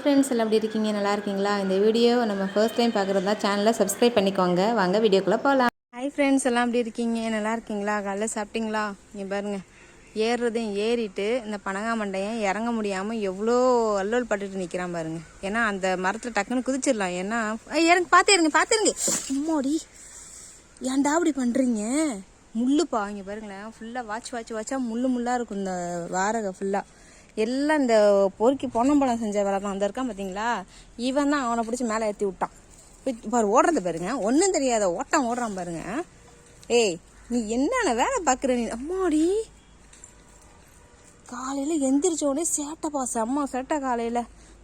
Friends எல்லாம் எப்படி இருக்கீங்க? நல்லா இருக்கீங்களா? இந்த வீடியோ நம்ம ஃபர்ஸ்ட் டைம் பார்க்குறதா சேனலை சப்ஸ்கிரைப் பண்ணிக்கோங்க. வாங்க வீடியோக்குள்ளே போகலாம் ஹாய் ஃப்ரெண்ட்ஸ் எல்லாம் எப்படி இருக்கீங்க? நல்லா இருக்கீங்களா? காலைல சாப்பிட்டீங்களா? இங்கே பாருங்கள் ஏறுறதையும் ஏறிட்டு இந்த பனங்காமண்டையன் இறங்க முடியாமல் எவ்வளோ அல்லோல் பட்டுட்டு நிற்கிறான் பாருங்க. ஏன்னா அந்த மரத்தில் டக்குன்னு குதிச்சிடலாம். ஏன்னா இறங்க பார்த்துருங்க பார்த்துருங்க அம்மாடி ஏன்டா அப்படி பண்ணுறீங்க முள்ளுப்பா இங்கே பாருங்களேன். ஃபுல்லாக வாட்ச் வாட்ச் வாட்சா முள்ளு முள்ளாக இருக்கும் இந்த வாரகை ஃபுல்லாக எல்லாம் இந்த பொறுக்கி பொன்னம்பழம் செஞ்ச வேலை தான். அந்த இருக்கான் பார்த்தீங்களா இவன் தான் அவனை பிடிச்சி மேலே ஏற்றி விட்டான். போய் பாரு ஓடுறது பாருங்க. ஒன்றும் தெரியாத ஓட்டம் ஓடுறான் பாருங்க. ஏய் நீ என்னென்ன வேலை பார்க்குற நீ? அம்மாடி. காலையில் எந்திரிச்சோடனே சேட்டைப்பா செம்மா சேட்டை காலையில்.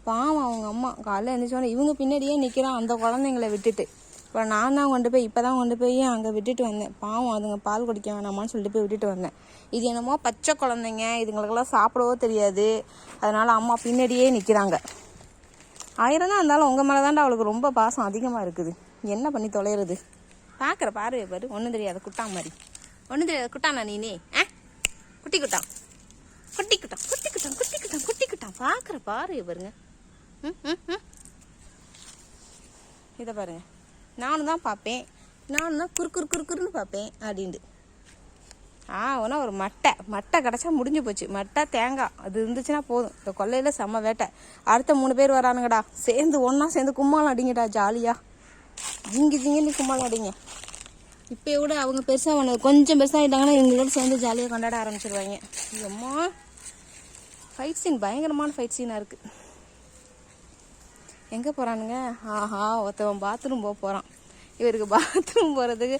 பாவம் அவங்க அம்மா. காலையில் எந்திரிச்சோடனே இவங்க பின்னாடியே நிற்கிறான் அந்த குழந்தைங்கள விட்டுட்டு. இப்போ நான் தான் கொண்டு போய் இப்போ தான் கொண்டு போய் அங்கே விட்டுட்டு வந்தேன். பாவம் அதுங்க பால் குடிக்க வேணாமான்னு சொல்லிட்டு போய் விட்டுட்டு வந்தேன். இது என்னமோ பச்சை குழந்தைங்க இதுங்களுக்கெல்லாம் சாப்பிடவோ தெரியாது. அதனால் அம்மா பின்னாடியே நிற்கிறாங்க ஆயிரம் தான் இருந்தாலும் உங்கள் மேலே தான்டா அவளுக்கு ரொம்ப பாசம் அதிகமாக இருக்குது. என்ன பண்ணி தொலைகிறது பார்க்குற பார்வையை பாரு ஒன்றும் தெரியாத குட்டா மாதிரி. ஒன்றும் தெரியாத குட்டானா நீனே? ஆ? குட்டி குட்டான் குட்டி குட்டான் குட்டி குட்டான் குட்டி குட்டான் குட்டி குட்டான் பார்க்குற பார்வையை பாருங்க. ம் ம் ம். இதை பாருங்கள் நானும் தான் பார்ப்பேன். நானும் தான் குறு குறு குறு குறுன்னு பார்ப்பேன் அப்படின்ட்டு. ஆ ஒன்றா ஒரு மட்டை. மட்டை கிடச்சா முடிஞ்சு போச்சு. மட்டை தேங்காய் அது இருந்துச்சுன்னா போதும். இந்த கொல்லையில் செம்ம வேட்டை. அடுத்த மூணு பேர் வரானுங்கடா. சேர்ந்து ஒன்றா சேர்ந்து கும்மாளம் அடிங்கடா ஜாலியாக ஜிங்கி ஜிங்கின்னு கும்மாளம் அடிங்க. இப்போ கூட அவங்க பெருசாக ஒன்று கொஞ்சம் பெருசாக ஆகிட்டாங்கன்னா எங்களோட சேர்ந்து ஜாலியாக கொண்டாட ஆரம்பிச்சிருவாங்க. அம்மா ஃபைட் சீன் பயங்கரமான ஃபைட் சீனாக இருக்குது எங்கே போகிறானுங்க ஆஹா ஒருத்தவன் பாத்ரூம் போக போகிறான் இவருக்கு பாத்ரூம் போகிறதுக்கு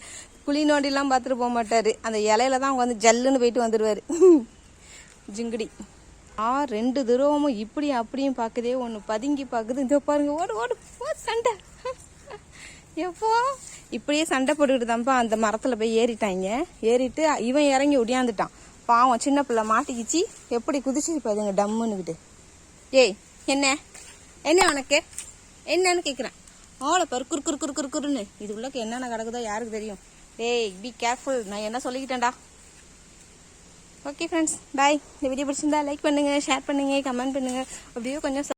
குழி நோண்டிலாம் பார்த்துட்டு போக மாட்டார். அந்த இலையில தான் உட்காந்து ஜல்லுன்னு போயிட்டு வந்துடுவார் ஜிங்குடி. ஆ ரெண்டு துருவமும் இப்படி அப்படியும் பார்க்குதே ஒன்று பதுங்கி பார்க்குது. இதோ பாருங்க ஓடு ஓடு போ சண்டை. எப்போ? இப்படியே சண்டை போட்டுக்கிட்டு தான்ப்பா அந்த மரத்தில் போய் ஏறிட்டாங்க. ஏறிட்டு இவன் இறங்கி ஒடியாந்துட்டான். பாவம் சின்ன பிள்ளை மாட்டிக்கிச்சு. எப்படி குதிச்சு பாருங்க டம்முன்னுக்கிட்டு. ஏய் என்ன? என்ன உனக்கு? என்னன்னு கேட்குறேன் ஆளை பரு குறு குறு குறு குறு குறுன்னு. இது உள்ளக்கு என்னென்ன கிடக்குதோ யாருக்கு தெரியும்? டேய் பி கேர்ஃபுல் நான் என்ன சொல்லிக்கிட்டேன்டா? ஓகே ஃப்ரெண்ட்ஸ் பாய் இந்த வீடியோ பிடிச்சிருந்தா லைக் பண்ணுங்கள் ஷேர் பண்ணுங்கள் கமெண்ட் பண்ணுங்கள் அப்படியே கொஞ்சம்